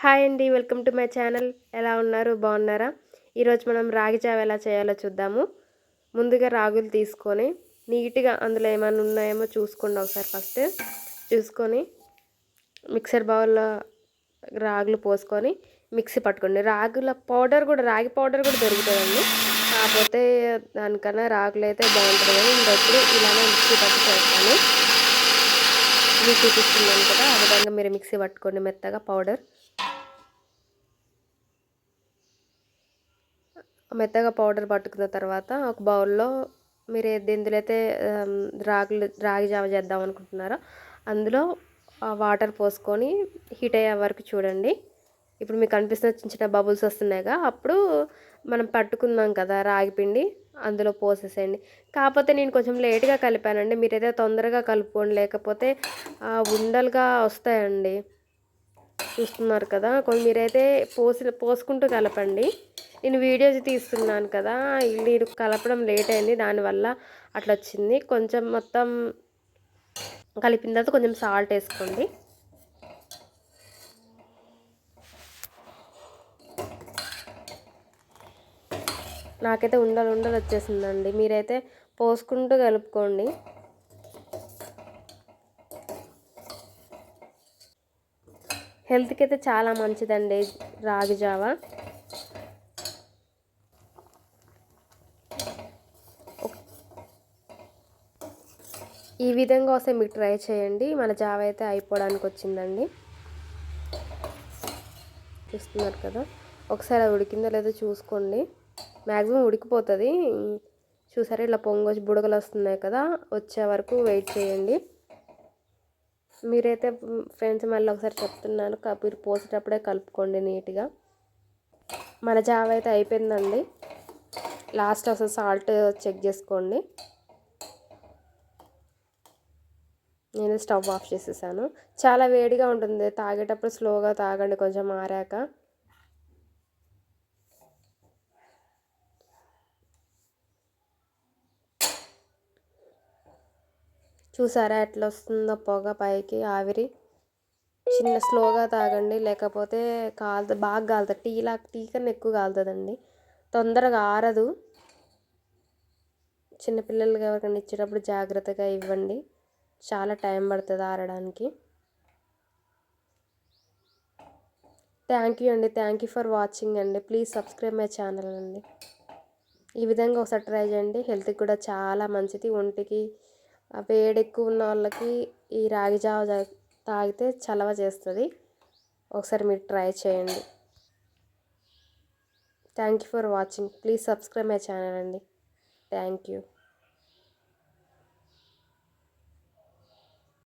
Hi అండి welcome to my channel. ఎలా ఉన్నారు? బాగున్నారా? ఈరోజు మనం రాగి జావ ఎలా చేయాలో చూద్దాము. ముందుగా రాగులు తీసుకొని నీట్గా అందులో ఏమైనా ఉన్నాయేమో చూసుకోండి ఒకసారి ఫస్ట్. చూసుకొని మిక్సర్ బౌల్లో రాగులు పోసుకొని మిక్సీ పట్టుకోండి. రాగుల పౌడర్ కూడా రాగి పౌడర్ కూడా దొరుకుతుందండి. కాకపోతే దానికన్నా రాగులు అయితే బాగుంటుంది ఇంకొకటి ఇలానే మిక్సీ పట్టు చేస్తాను. మీకు చూపిస్తున్నాను కదా. ఆ విధంగా మీరు మిక్సీ పట్టుకోండి మెత్తగా పౌడర్. మెత్తగా పౌడర్ పట్టుకున్న తర్వాత ఒక బౌల్లో మీరు ఎందులో అయితే రాగులు రాగి జావ చేద్దాం అనుకుంటున్నారో అందులో వాటర్ పోసుకొని హీట్ అయ్యే వరకు చూడండి. ఇప్పుడు మీకు అనిపిస్తున్న చిన్న చిన్న బబుల్స్ వస్తున్నాయిగా అప్పుడు మనం పట్టుకుందాం కదా రాగి పిండి అందులో పోసేసేయండి. కాకపోతే నేను కొంచెం లేట్గా కలిపానండి. మీరైతే తొందరగా కలుపుకోండి. లేకపోతే ఉండలుగా వస్తాయండి. చూస్తున్నారు కదా కొన్ని మీరైతే పోసి పోసుకుంటూ కలపండి. నేను వీడియోస్ తీస్తున్నాను కదా మీరు కలపడం లేట్ అయింది. దానివల్ల అట్లా వచ్చింది. కొంచెం మొత్తం కలిపిన తర్వాత కొంచెం సాల్ట్ వేసుకోండి. నాకైతే ఉండలు ఉండలు వచ్చేసిందండి. మీరైతే పోసుకుంటూ కలుపుకోండి. హెల్త్కి అయితే చాలా మంచిదండి రాగి జావా. ఈ విధంగా వస్తే మీకు ట్రై చేయండి. మన జావ అయితే అయిపోవడానికి వచ్చిందండి. చూస్తున్నారు కదా. ఒకసారి అది ఉడికిందో లేదో చూసుకోండి. మ్యాక్సిమం ఉడికిపోతుంది. చూసారా ఇట్లా పొంగొచ్చి బుడగలు వస్తున్నాయి కదా. వచ్చే వరకు వెయిట్ చేయండి. మీరైతే ఫ్రెండ్స్ మళ్ళీ ఒకసారి చెప్తున్నాను. మీరు పోసేటప్పుడే కలుపుకోండి నీట్గా. మన జావ అయితే అయిపోయిందండి. లాస్ట్ ఒకసారి సాల్ట్ చెక్ చేసుకోండి. నేను స్టవ్ ఆఫ్ చేసేసాను. చాలా వేడిగా ఉంటుంది. తాగేటప్పుడు స్లోగా తాగండి. కొంచెం ఆరాక చూసారా ఎట్లా వస్తుందో పొగ పైకి ఆవిరి. చిన్న స్లోగా తాగండి. లేకపోతే కాలు బాగా కాలుతుంది టీలా టీ కన్నా ఎక్కువ కాలుతుందండి తొందరగా ఆరదు. చిన్నపిల్లలకి ఎవరికైనా ఇచ్చేటప్పుడు జాగ్రత్తగా ఇవ్వండి. చాలా టైం పడుతుంది ఆరడానికి. థ్యాంక్ యూ అండి. థ్యాంక్ యూ ఫర్ వాచింగ్ అండి. ప్లీజ్ సబ్స్క్రైబ్ మై ఛానల్ అండి. ఈ విధంగా ఒకసారి ట్రై చేయండి. హెల్త్కి కూడా చాలా మంచిది. ఒంటికి వేడి ఎక్కువ ఉన్న వాళ్ళకి ఈ రాగి జావ తాగితే చలవ చేస్తుంది. ఒకసారి మీరు ట్రై చేయండి. Thank you for watching. Please subscribe my channel అండి. Thank you.